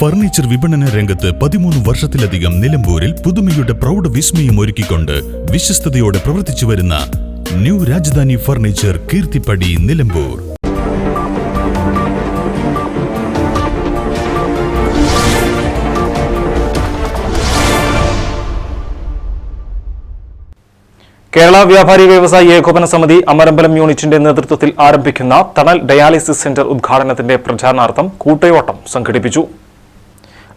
Furniture വിപണന രംഗത്ത് പതിമൂന്ന് വർഷത്തിലധികം നിലമ്പൂരിൽ പുതുമയുടെ പ്രൗഢ വിസ്മയം ഒരുക്കിക്കൊണ്ട് വിശ്വസ്തയോടെ പ്രവർത്തിച്ചു വരുന്ന ന്യൂ രാജധാനി ഫർണിച്ചർ കീർത്തിപ്പടി നിലമ്പൂർ. കേരള വ്യാപാരി വ്യവസായി ഏകോപന സമിതി അമരമ്പലം യൂണിറ്റിന്റെ നേതൃത്വത്തിൽ ആരംഭിക്കുന്ന തണൽ ഡയാലിസിസ് സെന്റർ ഉദ്ഘാടനത്തിന്റെ പ്രചാരണാർത്ഥം കൂട്ടയോട്ടം സംഘടിപ്പിച്ചു.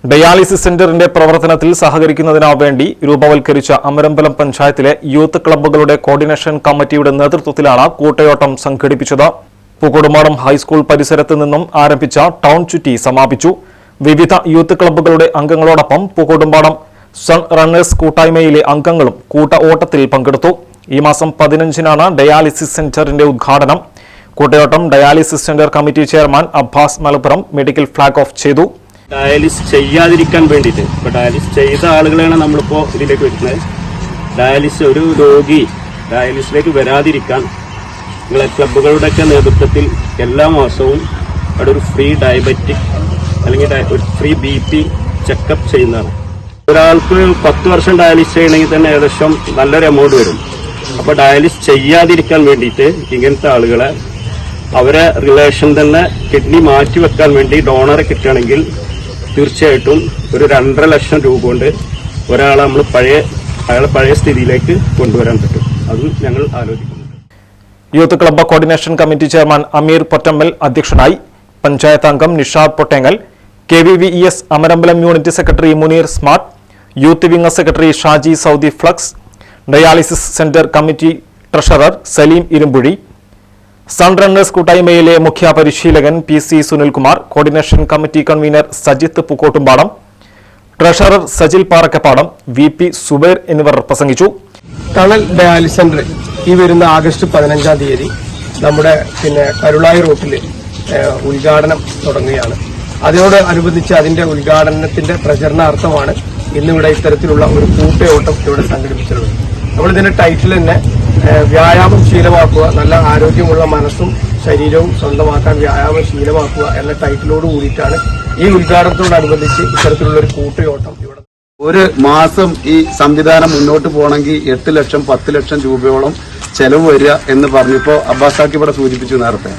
ഡയാലിസിസ് സെന്ററിന്റെ പ്രവർത്തനത്തിൽ സഹകരിക്കുന്നതിനു വേണ്ടി രൂപവൽക്കരിച്ച അമരമ്പലം പഞ്ചായത്തിലെ യൂത്ത് ക്ലബ്ബുകളുടെ കോർഡിനേഷൻ കമ്മിറ്റിയുടെ നേതൃത്വത്തിലാണ് കൂട്ടയോട്ടം സംഘടിപ്പിച്ചത്. പൂക്കോടുമാടം ഹൈസ്കൂൾ പരിസരത്ത് നിന്നും ആരംഭിച്ച ടൗൺ ചുറ്റി സമാപിച്ചു. വിവിധ യൂത്ത് ക്ലബ്ബുകളുടെ അംഗങ്ങളോടൊപ്പം പൂക്കോടുമ്പാടം സൺ റണ്ണേഴ്സ് കൂട്ടായ്മയിലെ അംഗങ്ങളും കൂട്ട ഓട്ടത്തിൽ പങ്കെടുത്തു. ഈ മാസം പതിനഞ്ചിനാണ് ഡയാലിസിസ് സെന്ററിന്റെ ഉദ്ഘാടനം. കൂട്ടയോട്ടം dialysis centre committee chairman Abbas Malappuram medical flag off ചെയ്തു. ഡയാലിസ് ചെയ്യാതിരിക്കാൻ വേണ്ടിയിട്ട്. ഇപ്പൊ ഡയാലിസ് ചെയ്ത ആളുകളെയാണ് നമ്മളിപ്പോ ഇതിലേക്ക് വരുന്നത് ഡയാലിസ് ഒരു രോഗി ഡയാലിസിലേക്ക് വരാതിരിക്കാൻ നിങ്ങളെ ക്ലബ്ബുകളുടെയൊക്കെ നേതൃത്വത്തിൽ എല്ലാ മാസവും അവിടെ ഒരു ഫ്രീ ഡയബറ്റിക് അല്ലെങ്കിൽ ഒരു ഫ്രീ ബി പി ചെക്കപ്പ് ചെയ്യുന്നതാണ്. ഒരാൾക്ക് പത്ത് വർഷം ഡയാലിസ് ചെയ്യണമെങ്കിൽ തന്നെ ഏകദേശം നല്ലൊരു എമൗണ്ട് വരും. അപ്പൊ ഡയാലിസ് ചെയ്യാതിരിക്കാൻ വേണ്ടിയിട്ട് ഇങ്ങനത്തെ ആളുകളെ അവരെ റിലേഷൻ തന്നെ കിഡ്നി മാറ്റി വെക്കാൻ വേണ്ടി ഡോണറെ കിട്ടുകയാണെങ്കിൽ തീർച്ചയായിട്ടും ഒരു രണ്ടര ലക്ഷം രൂപ കൊണ്ട് ഒരാളെ നമ്മൾ പഴയ അയാളെ പഴയ സ്ഥിതിയിലേക്ക് കൊണ്ടുവരാൻ പറ്റും. അതും ഞങ്ങൾ ആലോചിക്കുന്നുണ്ട് youth club coordination committee chairman Ameer Pottammal അധ്യക്ഷനായി പഞ്ചായത്ത് അംഗം Nishad Pottengal K V V E S Amarambalam unit secretary Muneer smart youth wing secretary Shaji Saudi flex dialysis centre committee treasurer Saleem Irumbuzhi sun runners കൂട്ടായ്മയിലെ മുഖ്യ പരിശീലകൻ P C Sunilkumar coordination committee convener Sajith Pookkottumpadam treasurer Sajil Parakkappadam V P Zubair എന്നിവർ പ്രസംഗിച്ചു. Tunnel dialysis centre ഈ വരുന്ന August പതിനഞ്ചാം തീയതി നമ്മുടെ പിന്നെ കരുളായി റൂട്ടിൽ ഉദ്ഘാടനം തുടങ്ങുകയാണ്. അതിനോട് അനുബന്ധിച്ച് അതിന്റെ ഉദ്ഘാടനത്തിന്റെ പ്രചരണാർത്ഥമാണ് ഇന്നിവിടെ ഇത്തരത്തിലുള്ള ഒരു കൂട്ടയോട്ടം ഇവിടെ സംഘടിപ്പിച്ചിട്ടുള്ളത്. നമ്മളിതിന്റെ ടൈറ്റിൽ തന്നെ വ്യായാമം ശീലമാക്കുക നല്ല ആരോഗ്യമുള്ള മനസ്സും ശരീരവും സ്വന്തമാക്കാൻ വ്യായാമം ശീലമാക്കുക എന്ന ടൈറ്റിലോട് കൂടിയിട്ടാണ് ഈ ഉദ്ഘാടനത്തോടനുബന്ധിച്ച് ഇത്തരത്തിലുള്ള ഒരു കൂട്ടയോട്ടം ഇവിടെ. ഒരു മാസം ഈ സംവിധാനം മുന്നോട്ട് പോകണമെങ്കിൽ എട്ട് ലക്ഷം പത്ത് ലക്ഷം രൂപയോളം ചെലവ് വരിക എന്ന് പറഞ്ഞപ്പോ അബ്ബാസാക്കി ഇവിടെ സൂചിപ്പിച്ചു നേരത്തെ.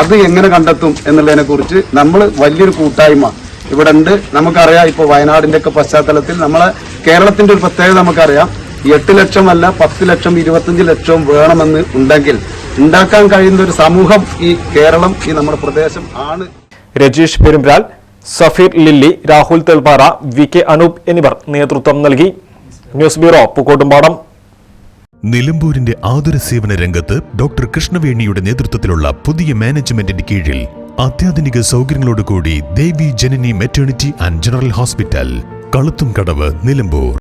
അത് എങ്ങനെ കണ്ടെത്തും എന്നുള്ളതിനെ കുറിച്ച് നമ്മൾ വലിയൊരു കൂട്ടായ്മ ഇവിടെ ഉണ്ട്. നമുക്കറിയാം ഇപ്പോൾ വയനാടിന്റെ ഒക്കെ പശ്ചാത്തലത്തിൽ നമ്മളെ കേരളത്തിന്റെ ഒരു പ്രത്യേകത നമുക്കറിയാം. എട്ട് ലക്ഷമല്ല അല്ല പത്ത് ലക്ഷം ഇരുപത്തഞ്ച് ലക്ഷവും വേണമെന്ന് ഉണ്ടെങ്കിൽ ഉണ്ടാക്കാൻ കഴിയുന്ന ഒരു സമൂഹം ഈ കേരളം ഈ നമ്മുടെ പ്രദേശം ആണ്. Rajeesh Perumbral Safeer lily Rahul Thelpara V K Anoop എന്നിവർ നേതൃത്വം നൽകി. News bureau Pookkottumpadam. നിലമ്പൂരിന്റെ ആതുര സേവന രംഗത്ത് ഡോക്ടർ കൃഷ്ണവേണിയുടെ നേതൃത്വത്തിലുള്ള പുതിയ മാനേജ്മെന്റിന്റെ കീഴിൽ അത്യാധുനിക സൗകര്യങ്ങളോടുകൂടി Devi Janani maternity and general hospital Kaluthum Kadavu Nilambur.